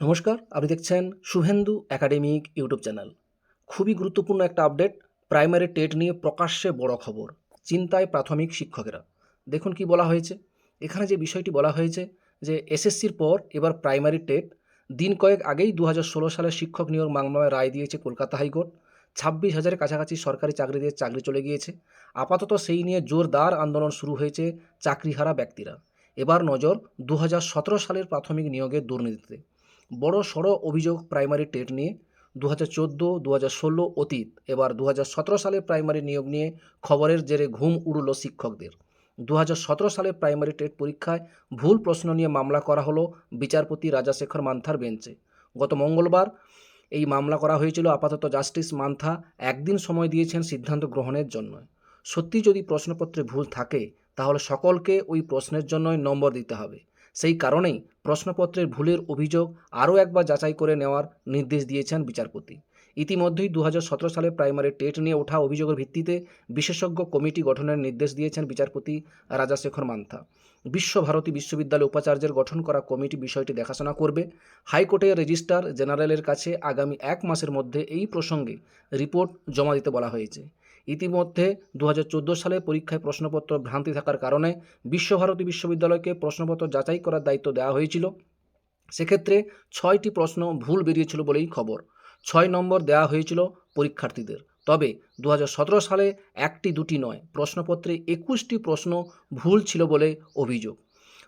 নমস্কার, আপনি দেখছেন শুভেন্দু একাডেমিক ইউটিউব চ্যানেল। খুবই গুরুত্বপূর্ণ একটা আপডেট, প্রাইমারি টেট নিয়ে প্রকাশ্যে বড় খবর, চিন্তায় প্রাথমিক শিক্ষকেরা। দেখুন কি বলা হয়েছে। এখানে যে বিষয়টি বলা হয়েছে যে এসএসসির পর এবার প্রাইমারি টেট, দিন কয়েক আগেই দু সালে শিক্ষক নিয়োগ মামলায় রায় দিয়েছে কলকাতা হাইকোর্ট। ছাব্বিশ হাজারের কাছাকাছি সরকারি চাকরি দিয়ে চাকরি চলে গিয়েছে। আপাতত সেই নিয়ে জোরদার আন্দোলন শুরু হয়েছে চাকরিহারা ব্যক্তিরা। এবার নজর দু হাজার সতেরো সালের প্রাথমিক নিয়োগের দুর্নীতিতে। বড় সড়ো অভিযোগ প্রাইমারি টেট নিয়ে দু হাজার চোদ্দ দু হাজার ষোলো অতীত। এবার দু হাজার সতেরো সালে প্রাইমারি নিয়োগ নিয়ে খবরের জেরে ঘুম উড়ল শিক্ষকদের। দু হাজার সতেরো সালে প্রাইমারি টেট পরীক্ষায় ভুল প্রশ্ন নিয়ে মামলা করা হলো বিচারপতি রাজাশেখর মান্থার বেঞ্চে। গত মঙ্গলবার এই মামলা করা হয়েছিল আপাতত জাস্টিস মান্থা একদিন সময় দিয়েছেন সিদ্ধান্ত গ্রহণের জন্য। সত্যি যদি প্রশ্নপত্রে ভুল থাকে, তাহলে সকলকে ওই প্রশ্নের জন্যই নম্বর দিতে হবে। সেই কারণেই প্রশ্নপত্রের ভুলের অভিযোগ আরও একবার যাচাই করে নেওয়ার নির্দেশ দিয়েছেন বিচারপতি। ইতিমধ্যেই দু হাজার সতেরো সালে প্রাইমারি টেট নিয়ে ওঠা অভিযোগের ভিত্তিতে বিশেষজ্ঞ কমিটি গঠনের নির্দেশ দিয়েছেন বিচারপতি রাজাশেখর মান্থা। বিশ্বভারতী বিশ্ববিদ্যালয় উপাচার্যের গঠন করা কমিটি বিষয়টি দেখাশোনা করবে। হাইকোর্টের রেজিস্ট্রার জেনারেলের কাছে আগামী এক মাসের মধ্যে এই প্রসঙ্গে রিপোর্ট জমা দিতে বলা হয়েছে। ইতিমধ্যে দু হাজার চোদ্দ সালে পরীক্ষায় প্রশ্নপত্র ভ্রান্তি থাকার কারণে বিশ্বভারতী বিশ্ববিদ্যালয়কে প্রশ্নপত্র যাচাই করার দায়িত্ব দেওয়া হয়েছিল। সেক্ষেত্রে ছয়টি প্রশ্ন ভুল বেরিয়েছিল বলেই খবর। ছয় নম্বর দেওয়া হয়েছিল পরীক্ষার্থীদের। তবে দু হাজার সতেরো সালে একটি দুটি নয়, প্রশ্নপত্রে একুশটি প্রশ্ন ভুল ছিল বলে অভিযোগ।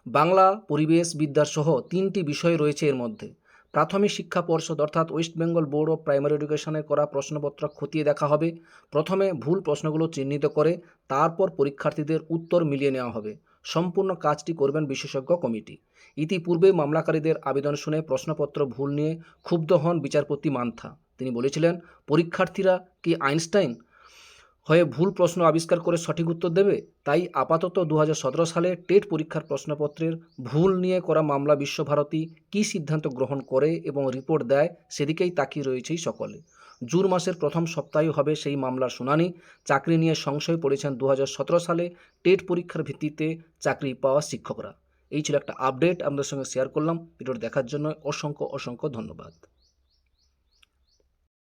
বাংলা পরিবেশ বিদ্যার সহ তিনটি বিষয় রয়েছে এর মধ্যে। প্রাথমিক শিক্ষা পর্ষদ অর্থাৎ West Bengal board of primary এডুকেশনের করা প্রশ্নপত্র খতিয়ে দেখা হবে। প্রথমে ভুল প্রশ্নগুলো চিহ্নিত করে তারপর পরীক্ষার্থীদের উত্তর মিলিয়ে নেওয়া হবে। সম্পূর্ণ কাজটি করবেন বিশেষজ্ঞ কমিটি। ইতিপূর্বে মামলাকারীদের আবেদন শুনে প্রশ্নপত্র ভুল নিয়ে ক্ষুব্ধ হন বিচারপতি মান্থা। তিনি বলেছিলেন, পরীক্ষার্থীরা কি আইনস্টাইন হয়ে ভুল প্রশ্ন আবিষ্কার করে সঠিক উত্তর দেবে? তাই আপাতত দু হাজার সতেরো সালে টেট পরীক্ষার প্রশ্নপত্রের ভুল নিয়ে করা মামলা বিশ্বভারতী কী সিদ্ধান্ত গ্রহণ করে এবং রিপোর্ট দেয় সেদিকেই তাকিয়ে রয়েছেই সকলে। জুন মাসের প্রথম সপ্তাহে হবে সেই মামলার শুনানি। চাকরি নিয়ে সংশয় পড়েছেন দু হাজার সতেরো সালে টেট পরীক্ষার ভিত্তিতে চাকরি পাওয়া শিক্ষকরা। এই ছিল একটা আপডেট, আপনাদের সঙ্গে শেয়ার করলাম। ভিডিওটি দেখার জন্য অসংখ্য অসংখ্য ধন্যবাদ।